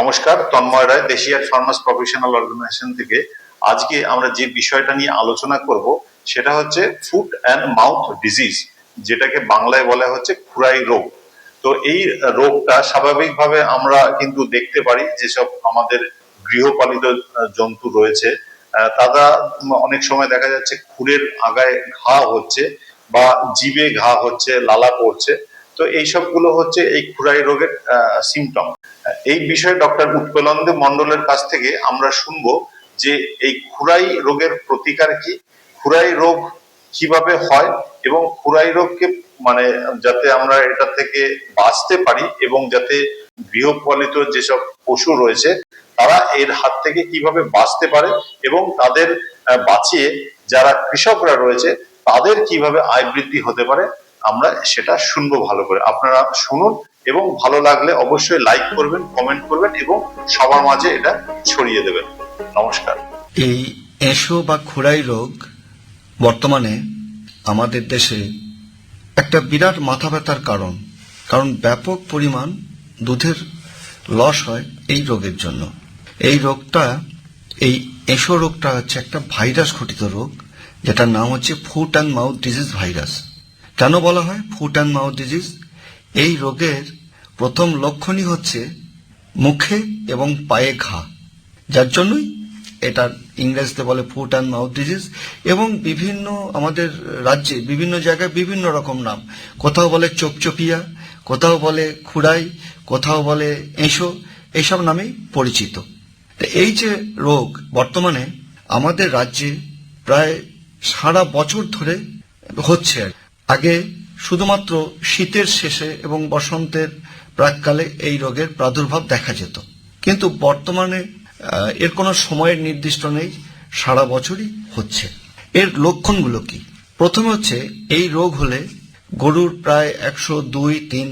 নমস্কার, তন্ময় রায় দেশিয়ার farmers professional organisation থেকে। আজকে আমরা যে বিষয়টা নিয়ে আলোচনা করব, সেটা হচ্ছে ফুড অ্যান্ড মাউথ ডিজিজ, যেটাকে বাংলায় বলা হচ্ছে খুরাই রোগ। তো এই রোগটা স্বাভাবিকভাবে আমরা কিন্তু দেখতে পারি, যেসব আমাদের গৃহপালিত জন্তু রয়েছে। তারা অনেক সময় দেখা যাচ্ছে খুরের আগায় ঘা হচ্ছে বা জিভে ঘা হচ্ছে, লালা পড়ছে। তো এই সবগুলো হচ্ছে এই খুরাই রোগের সিমটম এই বিষয়ে ডক্টর উৎপলন্দ মন্ডলের কাছ থেকে আমরা শুনব যে এই খুরাই রোগের প্রতিকার কি খুরাই রোগ কীভাবে হয় এবং খুরাই রোগকে মানে যাতে আমরা এটা থেকে বাঁচতে পারি এবং যাতে গৃহপালিত যেসব পশু রয়েছে, তারা এর হাত থেকে কীভাবে বাঁচতে পারে এবং তাদের বাঁচিয়ে যারা কৃষকরা রয়েছে তাদের কীভাবে আয় বৃদ্ধি হতে পারে আমরা সেটা শুনব ভালো করে। আপনারা শুনুন এবং ভালো লাগলে অবশ্যই লাইক করবেন কমেন্ট করবেন এবং সবার মাঝে এটা ছড়িয়ে দেবেন। নমস্কার। এই এঁশো বা খোড়াই রোগ বর্তমানে আমাদের দেশে একটা বিরাট মাথা ব্যথার কারণ। কারণ ব্যাপক পরিমাণ দুধের লস হয় এই রোগের জন্য। এই রোগটা, এই এঁশো রোগটা হচ্ছে একটা ভাইরাস ঘটিত রোগ, যেটার নাম হচ্ছে foot and mouth disease virus কেন বলা হয় ফুট অ্যান্ড মাউথ ডিজিজ? এই রোগের প্রথম লক্ষণই হচ্ছে মুখে এবং পায়ে ঘা, যার জন্যই এটা ইংরেজিতে বলে ফুট অ্যান্ড মাউথ ডিজিজ এবং বিভিন্ন আমাদের রাজ্যে বিভিন্ন জায়গায় বিভিন্ন রকম নাম। কোথাও বলে চোপচপিয়া, কোথাও বলে খুড়াই, কোথাও বলে এঁশো এইসব নামেই পরিচিত। এই যে রোগ বর্তমানে আমাদের রাজ্যে প্রায় সারা বছর ধরে হচ্ছে। আগে শুধুমাত্র শীতের শেষে এবং বসন্তের প্রাককালে এই রোগের প্রাদুর্ভাব দেখা যেত। কিন্তু বর্তমানে এর কোনো সময়ের নির্দিষ্ট নেই, সারা বছরই হচ্ছে। এর লক্ষণগুলো কি? প্রথমে হচ্ছে, এই রোগ হলে গরুর প্রায় একশো দুই, তিন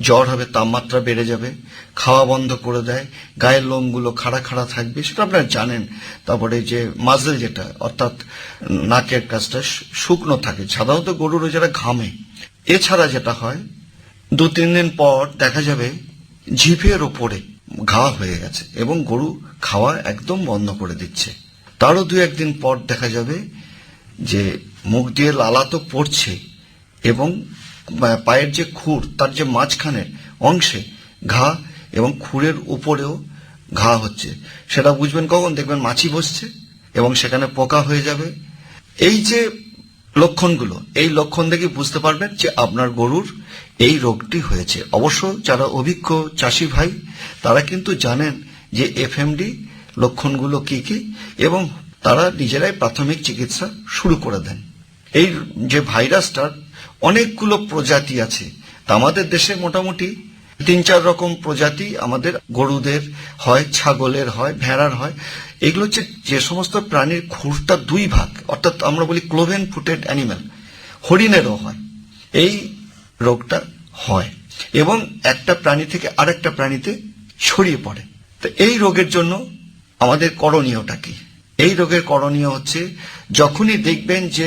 জ্বর হবে, তাপমাত্রা বেড়ে যাবে, খাওয়া বন্ধ করে দেয়, গায়ের লোমগুলো খাড়া খাড়া থাকবে, সেটা আপনারা জানেন। তারপরে যে মাজেল যেটা, অর্থাৎ নাকের কাজটা শুকনো থাকে, সাধারণত গরুর যারা ঘামে। এছাড়া যেটা হয়, দু তিন দিন পর দেখা যাবে জিভের ওপরে ঘা হয়ে গেছে এবং গরু খাওয়া একদম বন্ধ করে দিচ্ছে। তারও দু একদিন পর দেখা যাবে যে মুখ দিয়ে লালা তো পড়ছে এবং পায়ের যে খুর, তার যে মাঝখানের অংশে ঘা এবং খুরের উপরেও ঘা হচ্ছে। সেটা বুঝবেন কখন? দেখবেন মাছি বসছে এবং সেখানে পোকা হয়ে যাবে। এই যে লক্ষণগুলো, এই লক্ষণ দেখে বুঝতে পারবেন যে আপনার গরুর এই রোগটি হয়েছে। অবশ্য যারা অভিজ্ঞ চাষি ভাই, তারা কিন্তু জানেন যে এফএমডি লক্ষণগুলো কি কি এবং তারা নিজেরাই প্রাথমিক চিকিৎসা শুরু করে দেন। এই যে ভাইরাসটার অনেকগুলো প্রজাতি আছে। তা আমাদের দেশে মোটামুটি তিন চার রকম প্রজাতি আমাদের গরুদের হয়, ছাগলের হয়, ভেড়ার হয়। এগুলো হচ্ছে যে সমস্ত প্রাণীর খুরটা দুই ভাগ, অর্থাৎ আমরা বলি ক্লোভেন ফুটেড অ্যানিম্যাল, হরিণেরও হয়। এই রোগটা হয় এবং একটা প্রাণী থেকে আরেকটা প্রাণীতে ছড়িয়ে পড়ে। তো এই রোগের জন্য আমাদের করণীয়টা কি? এই রোগের করণীয় হচ্ছে যখনই দেখবেন যে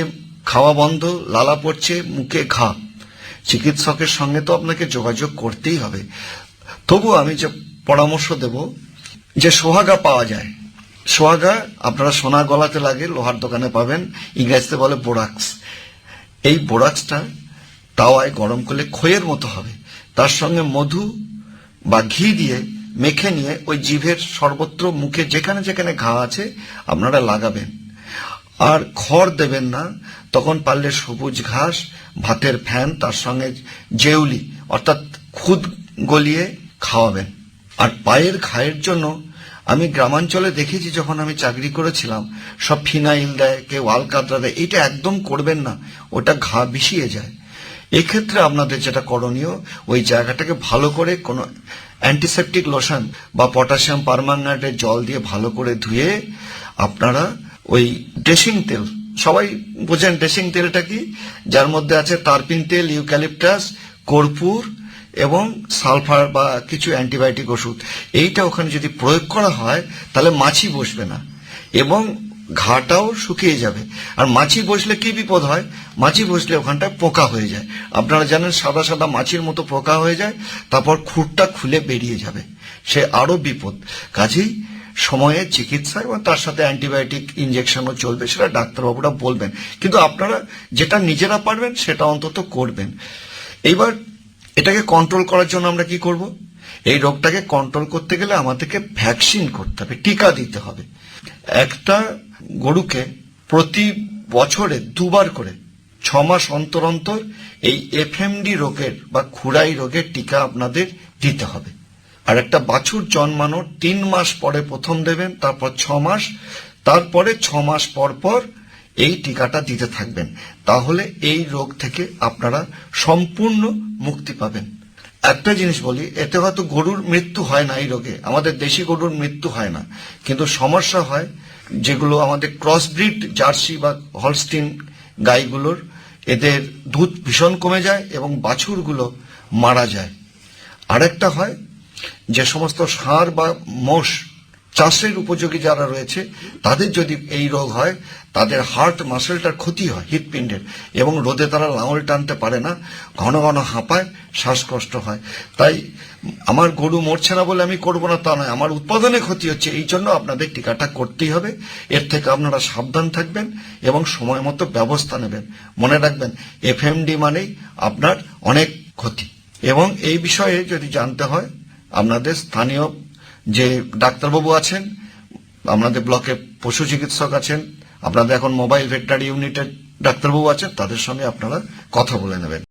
খাওয়া বন্ধ, লালা পড়ছে, মুখে ঘা। চিকিৎসকের সঙ্গে তো আপনাকে যোগাযোগ করতেই হবে। তবু আমি যে পরামর্শ দেব, যে সোহাগা পাওয়া যায়। সোহাগা, আপনারা সোনা গলাতে লাগে, লোহার দোকানে পাবেন, ইংরেজিতে বলে বোরাক্স। এই বোরাক্সটা তাওয়ায় গরম করলে খইয়ের মতো হবে। তার সঙ্গে মধু বা ঘি দিয়ে মেখে নিয়ে ওই জিভের সর্বত্র মুখে যেখানে যেখানে ঘা আছে, আপনারা লাগাবেন। আর খড় দেবেন না। তখন পারলে সবুজ ঘাস, ভাতের ফ্যান, তার সঙ্গে জেউলি, অর্থাৎ খুদ গলিয়ে খাওয়াবেন। আর পায়ের ঘায়ের জন্য আমি গ্রামাঞ্চলে দেখেছি, যখন আমি চাকরি করেছিলাম, সব ফিনাইল দেয় কেউ আলকাতরা দেয় এটা একদম করবেন না, ওটা ঘা বিষিয়ে যায়। এক্ষেত্রে আপনাদের যেটা করণীয়, ওই জায়গাটাকে ভালো করে কোনো অ্যান্টিসেপটিক লোশন বা পটাশিয়াম পারমাঙ্গানেটের জল দিয়ে ভালো করে ধুয়ে আপনারা ওই ড্রেসিং তেল। সবাই বোঝেন ড্রেসিং তেলটা কি? যার মধ্যে আছে তারপিন তেল, ইউক্যালিপটাস, কর্পূর এবং সালফার বা কিছু অ্যান্টিবায়োটিক ওষুধ। এইটা ওখানে যদি প্রয়োগ করা হয়, তাহলে মাছি বসবে না এবং ঘাটাও শুকিয়ে যাবে। আর মাছি বসলে কি বিপদ হয়? মাছি বসলে ওখানটায় পোকা হয়ে যায়। আপনারা জানেন সাদা সাদা মাছির মতো পোকা হয়ে যায়, তারপর খুঁটটা খুলে বেরিয়ে যাবে। সে আরও বিপদ। কাজেই সময়ে চিকিৎসা এবং তার সাথে অ্যান্টিবায়োটিক ইঞ্জেকশনও চলবে সেটা ডাক্তারবাবুরা বলবেন। কিন্তু আপনারা যেটা নিজেরা পারবেন সেটা অন্তত করবেন। এইবার এটাকে কন্ট্রোল করার জন্য আমরা কি করব? এই রোগটাকে কন্ট্রোল করতে গেলে আমাদেরকে ভ্যাকসিন করতে হবে, টিকা দিতে হবে। একটা গরুকে প্রতি বছরে দুবার করে ছ মাস অন্তর অন্তর এই এফএমডি রোগের বা খুরাই রোগের টিকা আপনাদের দিতে হবে। আর একটা বাছুর জন্মানোর তিন মাস পরে প্রথম দেবেন, তারপর ছ মাস, তারপরে ছ মাস পর পর এই টিকাটা দিতে থাকবেন। তাহলে এই রোগ থেকে আপনারা সম্পূর্ণ মুক্তি পাবেন। একটা জিনিস বলি, এতে হয়তো গরুর মৃত্যু হয় না এই রোগে। আমাদের দেশি গরুর মৃত্যু হয় না। কিন্তু সমস্যা হয় যেগুলো আমাদের ক্রসব্রিড জার্সি বা হলস্টিন গাইগুলোর, এদের দুধ ভীষণ কমে যায় এবং বাছুরগুলো মারা যায়। আরেকটা হয় যে সমস্ত সার বা মোষ চাষের উপযোগী যারা রয়েছে, তাদের যদি এই রোগ হয়, তাদের হার্ট মাসেলটার ক্ষতি হয় হৃৎপিণ্ডের, এবং রোদে তারা লাঙল টানতে পারে না, ঘন ঘন হাঁপায়, শ্বাসকষ্ট হয়। তাই আমার গরু মরছে না বলে আমি করব না তা নয়, আমার উৎপাদনে ক্ষতি হচ্ছে, এই জন্য আপনাদের টিকাটা করতেই হবে। এর থেকে আপনারা সাবধান থাকবেন এবং সময় মতো ব্যবস্থা নেবেন। মনে রাখবেন, এফএমডি মানেই আপনার অনেক ক্ষতি। এবং এই বিষয়ে যদি জানতে হয় আপনাদের স্থানীয় যে ডাক্তারবাবু আছেন, আপনাদের ব্লকে পশু চিকিৎসক আছেন, আপনাদের এখন মোবাইল ভেটারি ইউনিটের ডাক্তারবাবু আছেন, তাদের সঙ্গে আপনারা কথা বলে নেবেন।